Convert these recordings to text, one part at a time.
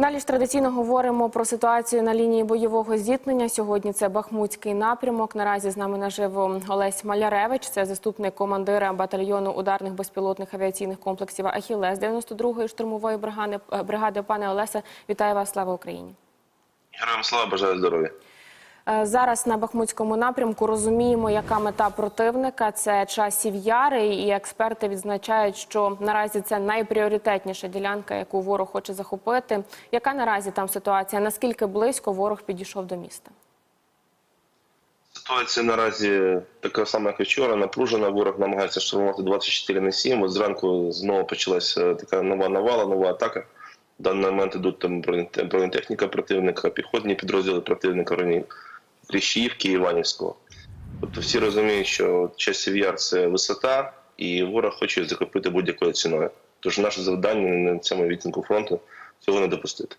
Далі ж традиційно говоримо про ситуацію на лінії бойового зіткнення. Сьогодні це Бахмутський напрямок. Наразі з нами наживо Олесь Маляревич, це заступник командира батальйону ударних безпілотних авіаційних комплексів Ахілес 92-ї штурмової бригади. Е, бригади. Пане Олесе, вітаю вас! Слава Україні! Героям слава бажаю здоров'я. Е, Зараз на Бахмутському напрямку розуміємо, яка мета противника це часів яри, і експерти відзначають, що наразі це найпріоритетніша ділянка, яку ворог хоче захопити. Яка наразі там ситуація? Наскільки близько ворог підійшов до міста? Ситуація наразі така сама, як вчора. Напружена. Ворог намагається штурмувати 24 на 7. От зранку знову почалася така нова навала, нова атака. В даний момент ідуть там бронете- бронетехніка противника, піхотні підрозділи противника Кліщівки, Іванівського. Тобто всі розуміють, що часів яр це висота, і ворог хоче захопити будь-якою ціною. Тож наше завдання на цьому відтинку фронту цього не допустити.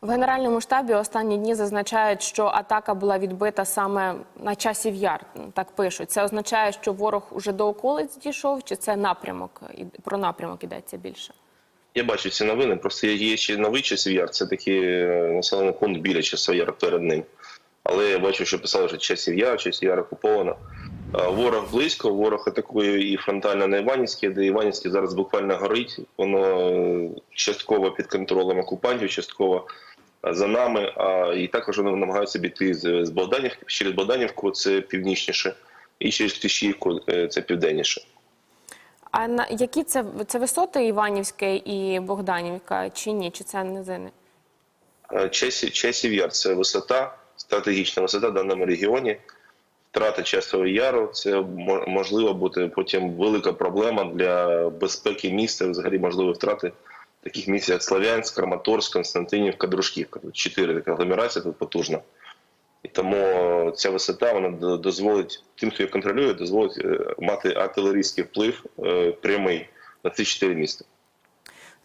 В генеральному штабі останні дні зазначають, що атака була відбита саме на часів яр. Так пишуть. Це означає, що ворог уже до околиць дійшов, чи це напрямок про напрямок йдеться більше? Я бачу ці новини. Просто є ще новий часів яр. Це такий е, населений пункт біля часів яр перед ним. Але я бачу, що писали, що часів яр, часів яр окуповано. Ворог близько, ворог атакує і фронтально на Іванівське, де Іванівське зараз буквально горить. Воно е, частково під контролем окупантів, частково е, за нами. А і також вони намагаються бійти з Богданівки через Богданівку, це північніше, і через Кліщівку, е, це південніше. А на які це це висоти Іванівське і Богданівка, чи ні? Чи це низини? Часів яр це висота, стратегічна висота в даному регіоні. Втрата часового яру це мо- можливо бути потім велика проблема для безпеки міста. Взагалі можливі втрати таких місць, як Слов'янськ, Краматорськ, Константинівка, Дружківка. Чотири така агломерація тут потужна. І тому ця висота вона дозволить тим, хто її контролює, дозволить е, мати артилерійський вплив е, прямий на ці чотири міста.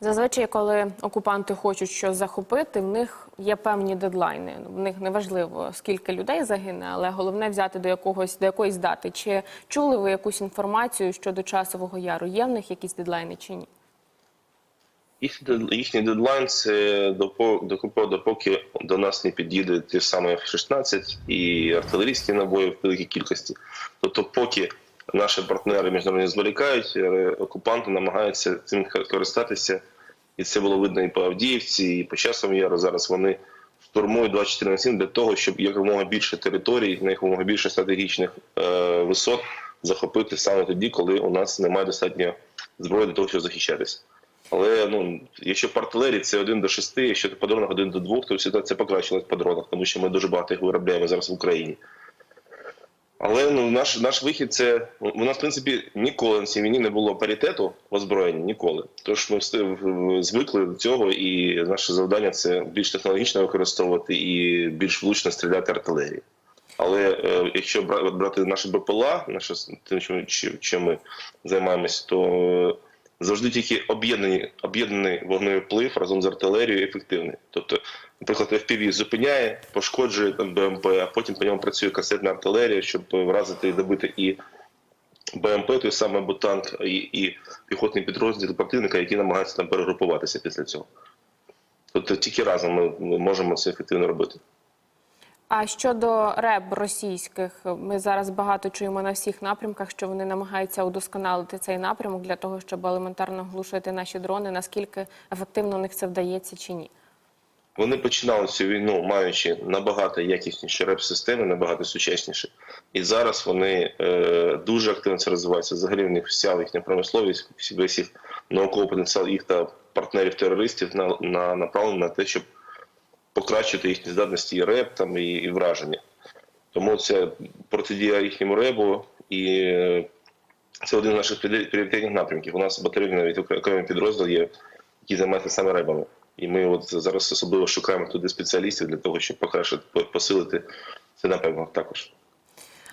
Зазвичай, коли окупанти хочуть щось захопити, в них є певні дедлайни. В них не важливо, скільки людей загине, але головне взяти до якогось до якоїсь дати. Чи чули ви якусь інформацію щодо часового яру? Є в них якісь дедлайни чи ні? Їхній дед- їхній дедлайн це допо- допо- допоки до нас не під'їде ті самі F-16 і артилерійські набої в великій кількості. Тобто, поки наші партнери міжнародні зволікають, е, окупанти намагаються цим користатися. І це було видно і по Авдіївці, і по часом яру. Зараз вони штурмують 24 на 7 для того, щоб якомога більше територій, на якомога більше стратегічних е, висот захопити саме тоді, коли у нас немає достатньо зброї для того, щоб захищатися. Але ну, якщо по артилерії це 1 до 6, якщо по дронах 1 до 2, то ситуація покращилась по дронах, тому що ми дуже багато їх виробляємо зараз в Україні. Але ну, наш, наш вихід це у нас, в принципі, ніколи на цій війні не було паритету в озброєнні, ніколи. Тож ми звикли до цього, і наше завдання це більш технологічно використовувати і більш влучно стріляти артилерії. Але е, якщо брати наші БПЛА, наше тим, чим, ми займаємося, то е, завжди тільки об'єднані, об'єднаний вогневий вплив разом з артилерією ефективний. Тобто, наприклад, FPV зупиняє, пошкоджує там БМП, а потім по ньому працює касетна артилерія, щоб вразити і добити і БМП, той самий або танк, і, і піхотний підрозділ противника, які намагаються там перегрупуватися після цього. Тобто тільки разом ми можемо це ефективно робити. А щодо реб російських, ми зараз багато чуємо на всіх напрямках, що вони намагаються удосконалити цей напрямок для того, щоб елементарно глушити наші дрони. Наскільки ефективно у них це вдається чи ні? Вони починали цю війну, маючи набагато якісніші реп-системи, набагато сучасніші. І зараз вони е, дуже активно це розвиваються. Взагалі в них вся їхня промисловість, всі весь їх науковий потенціал їх та партнерів-терористів на, на направлений на те, щоб покращити їхні здатності і реп там, і, і враження. Тому це протидія їхньому ребу, і е, це один з наших пріоритетних напрямків. У нас батальйон навіть окремий підрозділ є, який займається саме ребами. І ми от зараз особливо шукаємо туди спеціалістів для того, щоб покращити, посилити це напрямок також.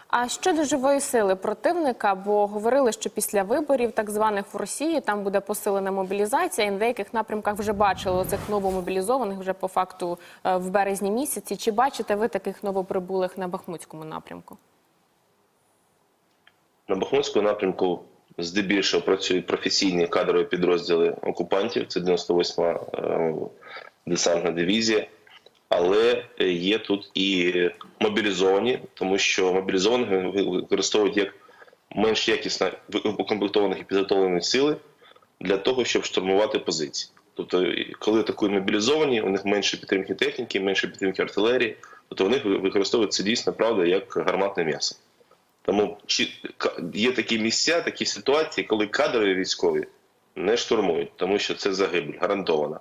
А щодо живої сили противника, бо говорили, що після виборів, так званих в Росії, там буде посилена мобілізація, і на деяких напрямках вже бачили цих новомобілізованих вже по факту е, в березні місяці. Чи бачите ви таких новоприбулих на Бахмутському напрямку? На Бахмутському напрямку здебільшого працюють професійні кадрові підрозділи окупантів. Це 98-ма е, десантна дивізія. Але є тут і мобілізовані, тому що мобілізованих використовують як менш якісно укомплектованих і підготовлені сили для того, щоб штурмувати позиції. Тобто, коли атакують мобілізовані, у них менше підтримки техніки, менше підтримки артилерії, тобто в них ви- дійсно правда як гарматне м'ясо. Тому є такі місця, такі ситуації, коли кадрові військові не штурмують, тому що це загибель гарантована,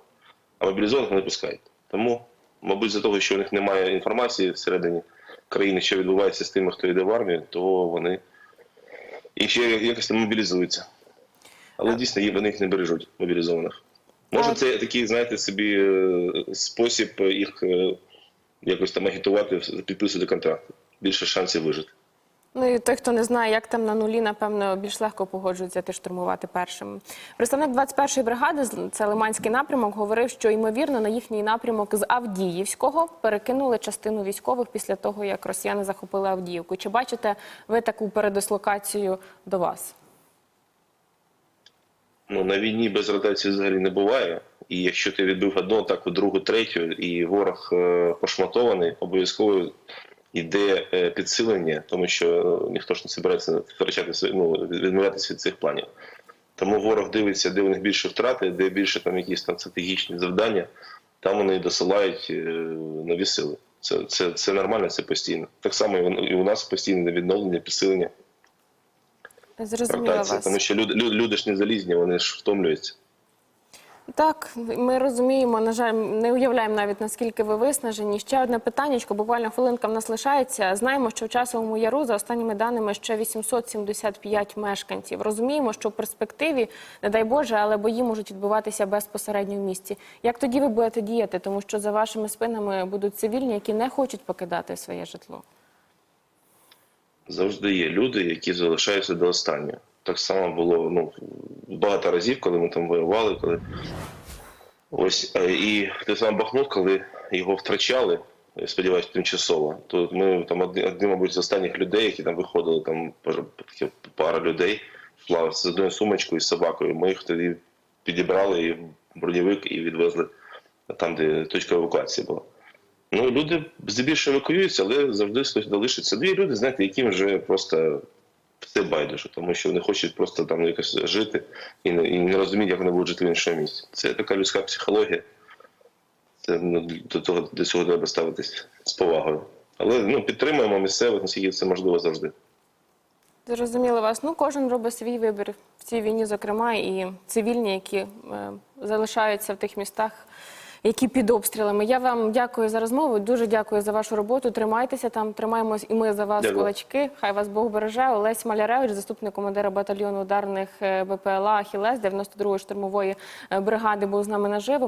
а мобілізованих не пускають. Тому, мабуть, за того, що у них немає інформації всередині країни, що відбувається з тими, хто йде в армію, то вони і ще якось не мобілізуються. Але дійсно є- вони їх не бережуть мобілізованих. Може, А- це такий, знаєте, собі е, спосіб їх е, якось там агітувати, підписувати контракт. Більше шансів вижити. Ну і той, хто не знає, як там на нулі, напевно, більш легко погоджується ти штурмувати першим. Представник 21-ї бригади, це Лиманський напрямок, говорив, що ймовірно на їхній напрямок з Авдіївського перекинули частину військових після того, як росіяни захопили Авдіївку. Чи бачите ви таку передислокацію до вас? Ну, на війні без ротації взагалі не буває. І якщо ти відбив одну атаку, другу, третю, і ворог е, пошматований, обов'язково йде е, підсилення, тому що ніхто ж не збирається втрачати ну, відмовлятися від цих планів. Тому ворог дивиться, де у них більше втрати, де більше там якісь там стратегічні завдання, там вони досилають е, нові сили. Це, це, це нормально, це постійно. Так само і у- нас постійне відновлення, підсилення, Зрозуміла ротація. вас. Тому що люди, люди, люди ж не залізні, вони ж втомлюються. Так, ми розуміємо, на жаль, не уявляємо навіть наскільки ви виснажені. Ще одне питаннячко, буквально хвилинка в нас лишається. Знаємо, що в часовому яру за останніми даними ще 875 мешканців. Розуміємо, що в перспективі, не дай Боже, але бої можуть відбуватися безпосередньо в місті. Як тоді ви будете діяти? Тому що за вашими спинами будуть цивільні, які не хочуть покидати своє житло. завжди є люди, які залишаються до останнього. Так само було ну, багато разів, коли ми там воювали, коли ось е, і те саме Бахмут, коли його втрачали, сподіваюся, тимчасово, то ми там одні, мабуть, з останніх людей, які там виходили, там пар- пара людей, йшла з одною сумочкою і собакою. Ми їх тоді підібрали і в бронєвик і відвезли там, де точка евакуації була. Ну, люди здебільшого евакуюються, але завжди залишиться. Дві люди, знаєте, яким вже просто все байдуже, тому що вони хочуть просто там якось жити і не, і не розуміють, як вони будуть жити в іншому місці. Це така людська психологія. Це ну, до того до цього треба ставитись з повагою. Але ну, підтримуємо місцевих, наскільки це можливо завжди. Зрозуміло вас. Ну, кожен робить свій вибір в цій війні, зокрема, і цивільні, які е, залишаються в тих містах, які під обстрілами. Я вам дякую за розмову. Дуже дякую за вашу роботу. Тримайтеся там, тримаємось і ми за вас Дякую. кулачки. Хай вас Бог береже. Олесь Маляревич, заступник командира батальйону ударних е, БПЛА Ахілес 92-ї штурмової е, бригади, був з нами наживо.